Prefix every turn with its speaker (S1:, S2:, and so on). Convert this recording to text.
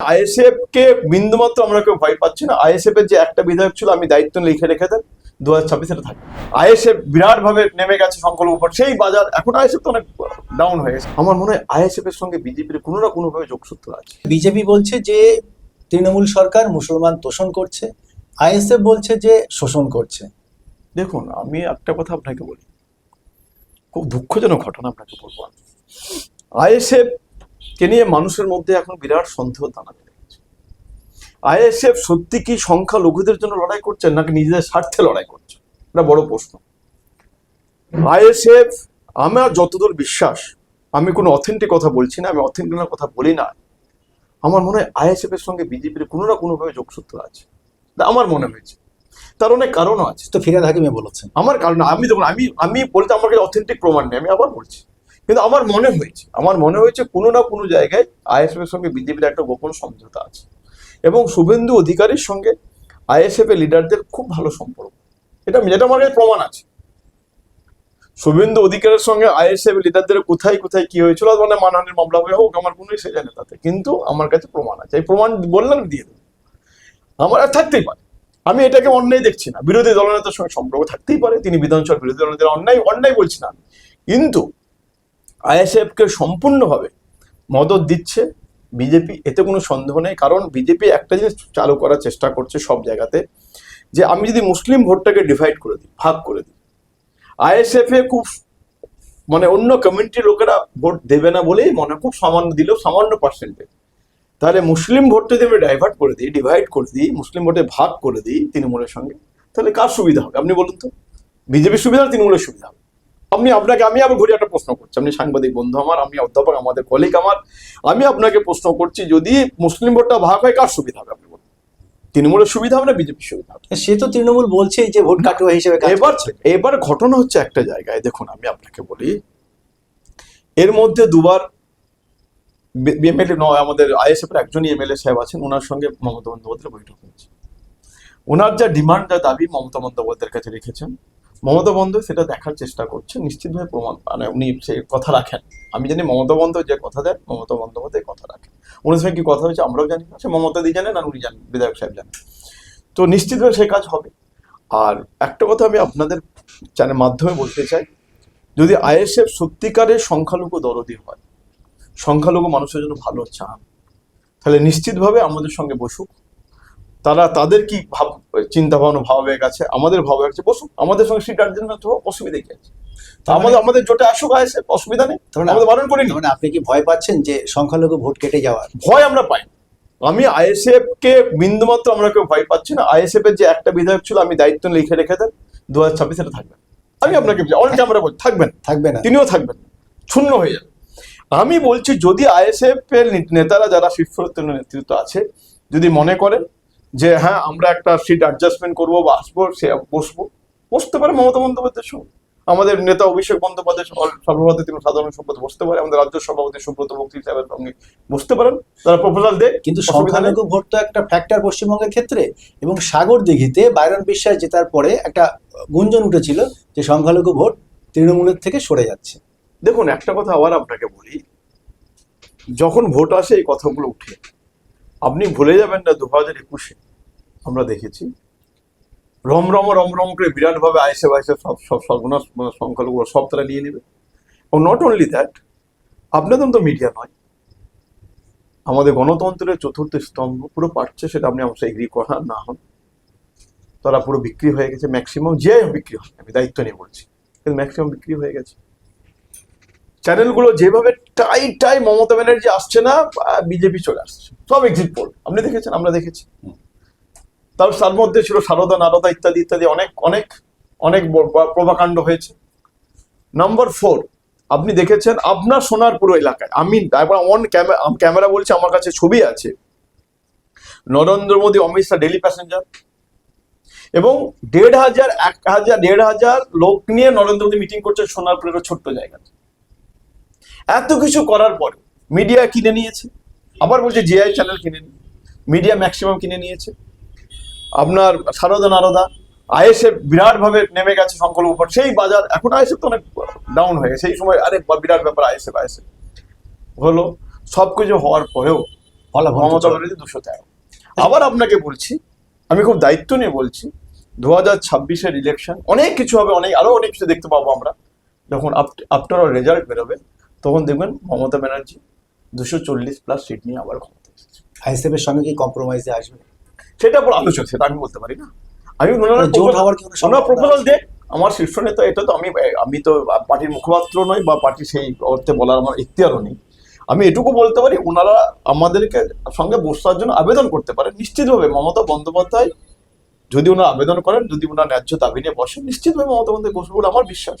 S1: ISF কে বিন্দুমাত্র আমরা কেউ ভয় পাচ্ছি না। আইএসএফ এর যে একটা বিধায়ক ছিল আমি দায়িত্ব লিখে রেখে দেন। দু হাজার ছাব্বিশে থাকবে। আইএসএফ বিরাট ভাবে নেমে গেছে সংকল্প উপর। সেই বাজার এখন আইএসএফ তো অনেক ডাউন হয়ে গেছে। আমার মনে হয় আইএসএফ এর সঙ্গে বিজেপির কোনো না কোনো ভাবে যোগসূত্র আছে।
S2: বিজেপি বলছে যে তৃণমূল সরকার মুসলমান তোষণ করছে আইএসএফ বলছে যে শোষণ করছে।
S1: দেখুন আমি একটা কথা আপনাকে বলি। খুব দুঃখজনক ঘটনা আপনাকে বলব আইএসএফ কে নিয়ে মানুষের মধ্যে এখন বিরাট সন্দেহ দানা বেড়ে গেছে আইএসএফ সত্যি কি সংখ্যা লঘুদের জন্য লড়াই করছেন নাকি নিজেদের স্বার্থে লড়াই করছে? এটা বড় প্রশ্ন। আইএসএফ আমার যতদূর বিশ্বাস আমি কোনো অথেন্টিক কথা বলছি না আমি অথেন্টিক কথা বলি না আমার মনে হয় আইএসএফ এর সঙ্গে বিজেপির কোনো না কোনোভাবে যোগসূত্র আছে। আমার মনে হয়েছে। তার অনেক কারণও আছে।
S2: তো ফিরাদ হাকিমে বলেছেন।
S1: আমার কারণ আমি দেখুন আমি আমি বলতে আমার কাছে অথেন্টিক প্রমাণ নেই আমি আবার বলছি। কিন্তু আমার মনে হয়েছে, আমার মনে হয়েছে কোনো না কোনো জায়গায় আইএসএফ এর সঙ্গে বিজেপির একটা গোপন সমঝোতা আছে। এবং শুভেন্দু অধিকারীর সঙ্গে আইএসএফ এর লিডারদের খুব ভালো সম্পর্ক। এটা, যেটা আমার কাছে প্রমাণ আছে। শুভেন্দু অধিকারের সঙ্গে আইএসএফ লিডারদের কোথায় কোথায় কি হয়েছিল মানে মানহানির মামলা হয়ে হোক, আমার কোনো সে জানে তাতে। কিন্তু আমার কাছে প্রমাণ আছে। এই প্রমাণ বললাম, দিয়ে দেবো। আমার আর থাকতেই পারে। আমি এটাকে অন্যায় দেখছি না। বিরোধী দলনেতার সঙ্গে সম্পর্ক থাকতেই পারে। তিনি বিধানসভার বিরোধী দলনেতার অন্যায় অন্যায় বলছি না কিন্তু আইএসএফ কে সম্পূর্ণভাবে মদত দিচ্ছে বিজেপি, এতে কোনো সন্দেহ নেই। কারণ বিজেপি একটা জিনিস চালু করার চেষ্টা করছে সব জায়গাতে, যে আমি যদি মুসলিম ভোটটাকে ডিভাইড করে দিই, ভাগ করে দিই, আইএসএফ এ খুব মানে অন্য কমিউনিটির লোকেরা ভোট দেবে না বলেই মনে খুব সামান্য দিলেও সামান্য পার্সেন্টেজ তাহলে মুসলিম ভোটটা যদি আমি ডাইভার্ট করে দিই ডিভাইড করে দিই, মুসলিম ভোটে ভাগ করে দিই তৃণমূলের সঙ্গে, তাহলে কার সুবিধা হবে? আপনি বলুন তো। বিজেপির সুবিধা তৃণমূলের সুবিধা হবে? আপনি আপনাকে আমি আবার ঘুরে একটা প্রশ্ন করছি। আপনি সাংবাদিক বন্ধু আমার আমি অধ্যাপক আমাদের কলিগ আমার। আমি আপনাকে প্রশ্ন করছি যদি মুসলিম ভোটটা ভাগ হয় কার সুবিধা হবে আপনি বলুন তৃণমূলের সুবিধা হবে না বিজেপির সুবিধা হবে?
S2: সে তো তৃণমূল বলছেই যে ভোট কাটুয়া হিসেবে
S1: এবার এবার ঘটনা হচ্ছে একটা জায়গায় দেখুন আমি আপনাকে বলি। এর মধ্যে দুবার এমএলএ নয় আমাদের আইএসএফ এর একজনই এমএলএ সাহেব আছেন ওনার সঙ্গে মমতা বন্দ্যোপাধ্যায় বৈঠক হয়েছে। ওনার যা ডিমান্ড যা দাবি মমতা বন্দ্যোপাধ্যায়ের কাছে রেখেছেন মমতা বন্দ্যোপাধ্যায় সেটা দেখার চেষ্টা করছে, নিশ্চিতভাবে প্রমাণ মানে উনি সে কথা রাখেন। আমি জানি মমতা বন্দ্যোপাধ্যায় যে কথা দেন, মমতা বন্দ্যোপাধ্যায় কথা রাখেন। ওনার সঙ্গে কি কথা হয়েছে আমরাও জানি না, সে মমতা দি জানেন আর উনি জানেন, বিধায়ক সাহেব জানেন। তো নিশ্চিতভাবে সেই কাজ হবে। আর একটা কথা আমি আপনাদের চ্যানেল মাধ্যমে বলতে চাই, যদি আইএসএফ সত্যিকারের সংখ্যালঘু দরদি হয়, সংখ্যালঘু মানুষের জন্য ভালো চান, তাহলে নিশ্চিতভাবে আমাদের সঙ্গে বসুক। তারা তাদের কি ভাব চিন্তা ভাবনা ভাবাবেগ আছে? আমাদের ভাবাবেগ আছে। বসুক আমাদের সঙ্গে সিট জন্য তো অসুবিধা কি আছে? তা আমাদের আমাদের জোটে আসুক আইএসএফ অসুবিধা নেই। আমাদের বারণ করিনি।
S2: মানে আপনি কি ভয় পাচ্ছেন যে সংখ্যালঘু ভোট কেটে যাওয়ার?
S1: ভয় আমরা পাই আমি আইএসএফ কে বিন্দুমাত্র আমরা কেউ ভয় পাচ্ছি না। আইএসএফ এর যে একটা বিধায়ক ছিল আমি দায়িত্ব লিখে রেখে দেন। দু হাজার ছাব্বিশে থাকবেন আমি আপনাকে অন ক্যামেরা বলছি থাকবেন।
S2: থাকবে না।
S1: তিনিও থাকবেন। শূন্য হয়ে যাবে। আমি বলছি যদি আইএসএফ এর নেতারা যারা শীর্ষস্তর নেতৃত্ব আছে যদি মনে করেন যে হ্যাঁ আমরা একটা সিট অ্যাডজাস্টমেন্ট করব বা আসব সে বসবো। বসতে পারে মমতা বন্দ্যোপাধ্যায়ের সঙ্গে আমাদের নেতা অভিষেক বন্দ্যোপাধ্যায় সর- সর্বভারতীয় তিনি সাধারণ সম্পাদক বসতে পারে আমাদের রাজ্য সভাপতি সুব্রত বক্সি সাহেবের সঙ্গে বসতে পারেন। তারা প্রপোজাল দেয়।
S2: কিন্তু। সংখ্যালঘু ভোট তো একটা ফ্যাক্টর পশ্চিমবঙ্গের ক্ষেত্রে। এবং সাগর দিঘিতে বাইরন বিশ্বাস জেতার পরে একটা গুঞ্জন উঠেছিল যে সংখ্যালঘু ভোট তৃণমূলের থেকে সরে যাচ্ছে।
S1: দেখুন একটা কথা আবার আপনাকে বলি। যখন ভোট আসে এই কথাগুলো উঠে। আপনি ভুলে যাবেন না দু হাজার একুশে আমরা দেখেছি। রমরম রমরম করে বিরাটভাবে আইসে বাইসে সব সব সর্বনাশ মানে সংখ্যালঘু সব তারা নিয়ে নেবে। ও নট অনলি দ্যাট আপনাদের তো মিডিয়া নয়। আমাদের গণতন্ত্রের চতুর্থ স্তম্ভ পুরো পাচ্ছে সেটা আপনি আমার এগ্রি করার না হন। তারা পুরো বিক্রি হয়ে গেছে ম্যাক্সিমাম যে বিক্রি হয়, আমি দায়িত্ব নিয়ে বলছি, কিন্তু ম্যাক্সিমাম বিক্রি হয়ে গেছে। চ্যানেলগুলো যেভাবে টাই টাই মমতা ব্যানার্জি আসছে না বিজেপি চলে আসছে। সব এক্সিট পোল আপনি দেখেছেন? আমরা দেখেছি। তার তার মধ্যে ছিল সারদা নারদা ইত্যাদি ইত্যাদি অনেক অনেক অনেক প্রভাকাণ্ড হয়েছে। নাম্বার ফোর আপনি দেখেছেন? আপনার সোনারপুর এলাকায় আমি একবার অন ক্যামেরা ক্যামেরা বলছি আমার কাছে ছবি আছে। নরেন্দ্র মোদী অমিত শাহ ডেলি প্যাসেঞ্জার এবং দেড় হাজার এক হাজার দেড় হাজার লোক নিয়ে নরেন্দ্র মোদী মিটিং করছে সোনারপুরের ছোট্ট জায়গাতে। এত কিছু করার পরে মিডিয়া কিনে নিয়েছে। আবার বলছে জিআই চ্যানেল কিনে নিয়ে মিডিয়া ম্যাক্সিমাম কিনে নিয়েছে। আপনার সারদা নারদা আইএসএফ বিরাট ভাবে নেমে গেছে সংকল্প উপর সেই বাজার এখন আইএসএফ তো অনেক ডাউন হয়ে গেছে। সেই সময় আরে বিরাট ব্যাপার আইএসএফ আইএসএফ। হলো সবকিছু হওয়ার পরেও মমতা। ব্যানার্জি দুশো তেরো। আবার আপনাকে বলছি আমি খুব দায়িত্ব নিয়ে বলছি দু হাজার ছাব্বিশের ইলেকশন অনেক কিছু হবে অনেক আরও অনেক কিছু দেখতে পাবো আমরা। যখন আফটার রেজাল্ট বেরোবে তখন দেখবেন মমতা ব্যানার্জি দুশো চল্লিশ প্লাস সিট নিয়ে আবার ক্ষমতা এসেছে।
S2: আইএসএফ সঙ্গে কি কম্প্রোমাইজে আসবে?
S1: সেটা আবার আলোচনা সেটা আমি বলতে পারি না। আমি
S2: মানে
S1: ওনার প্রপোজাল
S2: আছে?
S1: দেখ আমার শীর্ষ নেতা এটা তো আমি আমি তো পার্টির মুখপাত্র নই বা পার্টি সেই অর্থে বলার আমার ইখতিয়ারও নেই। আমি এটুকু বলতে পারি ওনারা আমাদেরকে সঙ্গে বসার জন্য আবেদন করতে পারেন। নিশ্চিতভাবে মমতা বন্দ্যোপাধ্যায় যদি ওনারা আবেদন করেন যদি ওনার ন্যায্য দাবি নিয়ে বসেন নিশ্চিতভাবে মমতা বন্দ্যোপাধ্যায় বসবে বলে আমার বিশ্বাস।